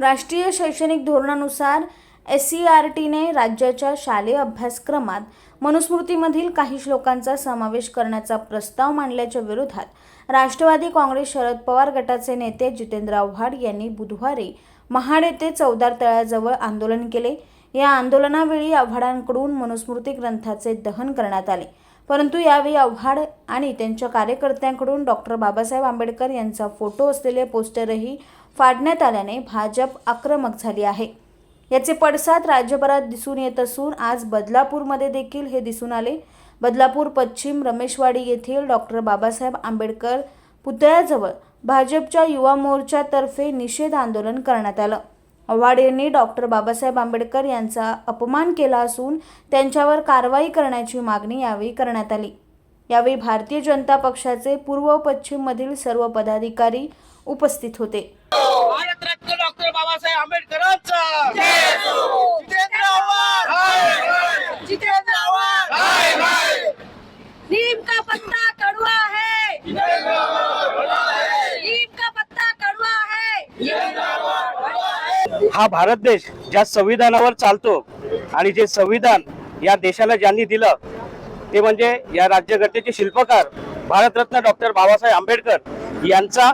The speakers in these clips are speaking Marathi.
राष्ट्रीय शैक्षणिक धोरणानुसार एस सी आर टीने राज्याच्या शालेय अभ्यासक्रमात मनुस्मृतीमधील काही श्लोकांचा समावेश करण्याचा प्रस्ताव मांडल्याच्या विरोधात राष्ट्रवादी काँग्रेस शरद पवार गटाचे नेते जितेंद्र आव्हाड यांनी बुधवारी महाड येथे चौदार तळ्याजवळ आंदोलन केले. या आंदोलनावेळी आव्हाडांकडून मनुस्मृती ग्रंथाचे दहन करण्यात आले. परंतु यावेळी आव्हाड आणि त्यांच्या कार्यकर्त्यांकडून डॉक्टर बाबासाहेब आंबेडकर यांचा फोटो असलेले पोस्टरही फाडण्यात आल्याने भाजप आक्रमक झाली आहे. याचे पडसाद राज्यभरात दिसून येत असून आज बदलापूरमध्ये देखील हे दिसून आले. बदलापूर पश्चिम रमेशवाडी येथील डॉक्टर बाबासाहेब आंबेडकर पुतळ्याजवळ भाजपच्या युवा मोर्चातर्फे निषेध आंदोलन करण्यात आलं. आव्हाड यांनी डॉक्टर बाबासाहेब आंबेडकर यांचा अपमान केला असून त्यांच्यावर कारवाई करण्याची मागणी यावेळी करण्यात आली. यावेळी भारतीय जनता पक्षाचे पूर्व पश्चिममधील सर्व पदाधिकारी उपस्थित होते. भारतरत्न डॉक्टर बाबासाहेब आंबेडकरांचा जितेंद्र आव्हाड जितेंद्र आव्हाड नीम का पत्ता कड़वा है नीम का पत्ता कड़वा हा भारत देश ज्या संविधानावर चालतो आणि जे संविधान या देशाला ज्यांनी दिलं ते म्हणजे या राज्यघटनेचे शिल्पकार भारतरत्न डॉक्टर बाबासाहेब आंबेडकर यांचा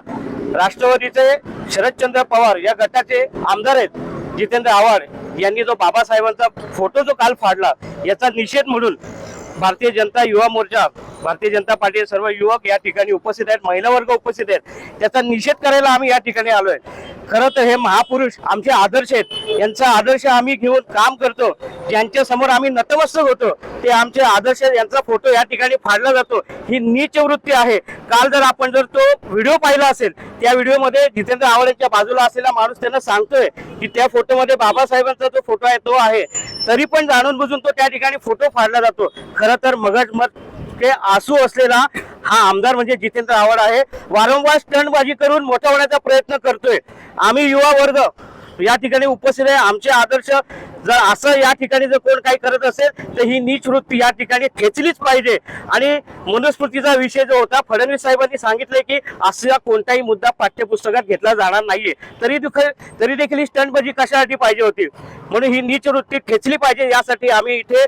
राष्ट्रवादीचे शरदचंद्र पवार या गटाचे आमदार आहेत जितेंद्र आव्हाड यांनी जो बाबासाहेबांचा फोटो जो काल फाडला याचा निषेध म्हणून भारतीय जनता युवा मोर्चा भारतीय जनता पार्टीचे सर्व युवक या ठिकाणी उपस्थित आहेत महिला वर्ग उपस्थित आहेत त्याचा निषेध करायला आम्ही या ठिकाणी आलोय. खरं तर हे महापुरुष आमचे आदर्श आहेत. यांचा आदर्श आम्ही घेऊन काम करतो. ज्यांच्या समोर आम्ही नतमस्तक होतो ते आमचे आदर्श यांचा फोटो या ठिकाणी फाडला जातो. ही नीच वृत्ती आहे. काल जर आपण जर तो व्हिडिओ पाहिला असेल त्या व्हिडिओमध्ये जितेंद्र आव्हाड यांच्या बाजूला असलेला माणूस त्यांना सांगतोय की त्या फोटोमध्ये बाबासाहेबांचा जो फोटो आहे तो आहे. तरी पण जाणून बुजून तो त्या ठिकाणी फोटो फाडला जातो. खरं तर मगज मत ते आसू असलेला हा आमदार म्हणजे जितेंद्र आव्हाड आहे. वारंवार स्टंटबाजी करून मोठा होण्याचा प्रयत्न करतोय. आम्ही युवा वर्ग या ठिकाणी उपस्थित आहे. आमचे आदर्श जर असं या ठिकाणी जर कोण काही करत असेल तर ही नीच वृत्ती या ठिकाणी खेचलीच पाहिजे. आणि मनुस्मृतीचा विषय जो होता फडणवीस साहेबांनी सांगितले की असा कोणताही मुद्दा पाठ्यपुस्तकात घेतला जाणार नाहीये. तरी दुख- तरी देखील ही स्टंटबाजी कशासाठी पाहिजे होती? म्हणून ही नीच वृत्ती खेचली पाहिजे. यासाठी आम्ही इथे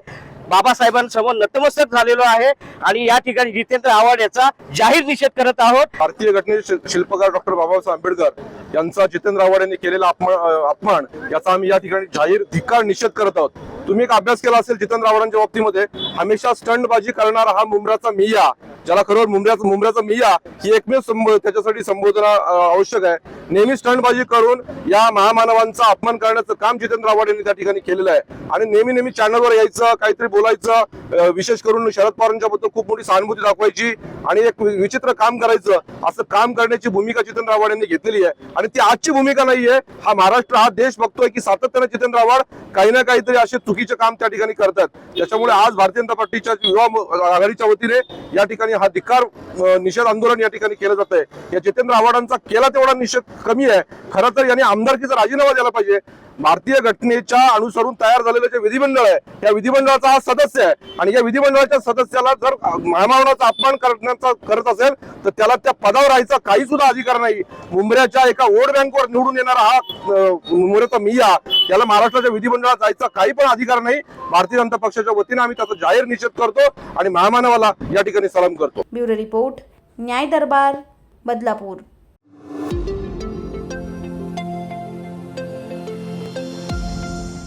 बाबासाहेबांसमोर नतमस्तक झालेलो आहे आणि या ठिकाणी जितेंद्र आव्हाड याचा जाहीर निषेध करत आहोत. भारतीय घटनेचे शिल्पकार डॉक्टर बाबासाहेब आंबेडकर यांचा जितेंद्र आव्हाड यांनी केलेला अपमान अपमान याचा आम्ही या ठिकाणी जाहीर धिक्कार निषेध करत आहोत. तुम्ही एक अभ्यास केला असेल जितेंद्र आव्हाडांच्या बाबतीमध्ये हमेशा स्टंटबाजी करणारा हा मुंबऱ्याचा मिया ज्याला खरोखर मुंबऱ्याचा मुंबऱ्याचा मिया ही एकमेव संबोध त्याच्यासाठी संबोधना आवश्यक आहे. नेहमी स्टंटबाजी करून या महामानवांचा अपमान करण्याचं काम जितेंद्र आव्हाड यांनी त्या ठिकाणी केलेलं आहे. आणि नेहमी नेहमी चॅनलवर यायचं काहीतरी बोलायचं विशेष करून शरद पवारांच्या बद्दल खूप मोठी सहानुभूती दाखवायची आणि एक विचित्र काम करायचं असं काम करण्याची भूमिका जितेंद्र आव्हाड यांनी घेतलेली आहे. आणि ती आजची भूमिका नाहीये हा महाराष्ट्र हा देश बघतोय की सातत्याने जितेंद्र आव्हाड काही ना काहीतरी असे चुकीचे काम त्या ठिकाणी करतात. त्याच्यामुळे आज भारतीय जनता पार्टीच्या युवा आघाडीच्या वतीने या ठिकाणी हा धिक्कार निषेध आंदोलन या ठिकाणी केलं जात आहे या जितेंद्र आव्हाडांचा केला तेवढा निषेध कमी आहे. खरं तर यांनी आमदारकीचा राजीनामा द्यायला पाहिजे. भारतीय घटनेच्या अनुसरून तयार झालेलं जे विधिमंडळ आहे या विधिमंडळाचा हा सदस्य आहे. आणि या विधिमंडळाच्या सदस्याला जर महामानवाचा अपमान करण्याचा करत असेल तर त्याला त्या पदावर राहायचा काही सुद्धा अधिकार नाही. मुंबऱ्याच्या एका वोट बँकवर निवडून येणारा हा मुंबऱ्याचा मिया याला महाराष्ट्राच्या विधिमंडळात जायचा काही पण अधिकार नाही. भारतीय जनता पक्षाच्या वतीने आम्ही त्याचा जाहीर निषेध करतो आणि महामानवाला या ठिकाणी सलाम करतो. ब्युरो रिपोर्ट न्याय दरबार बदलापूर.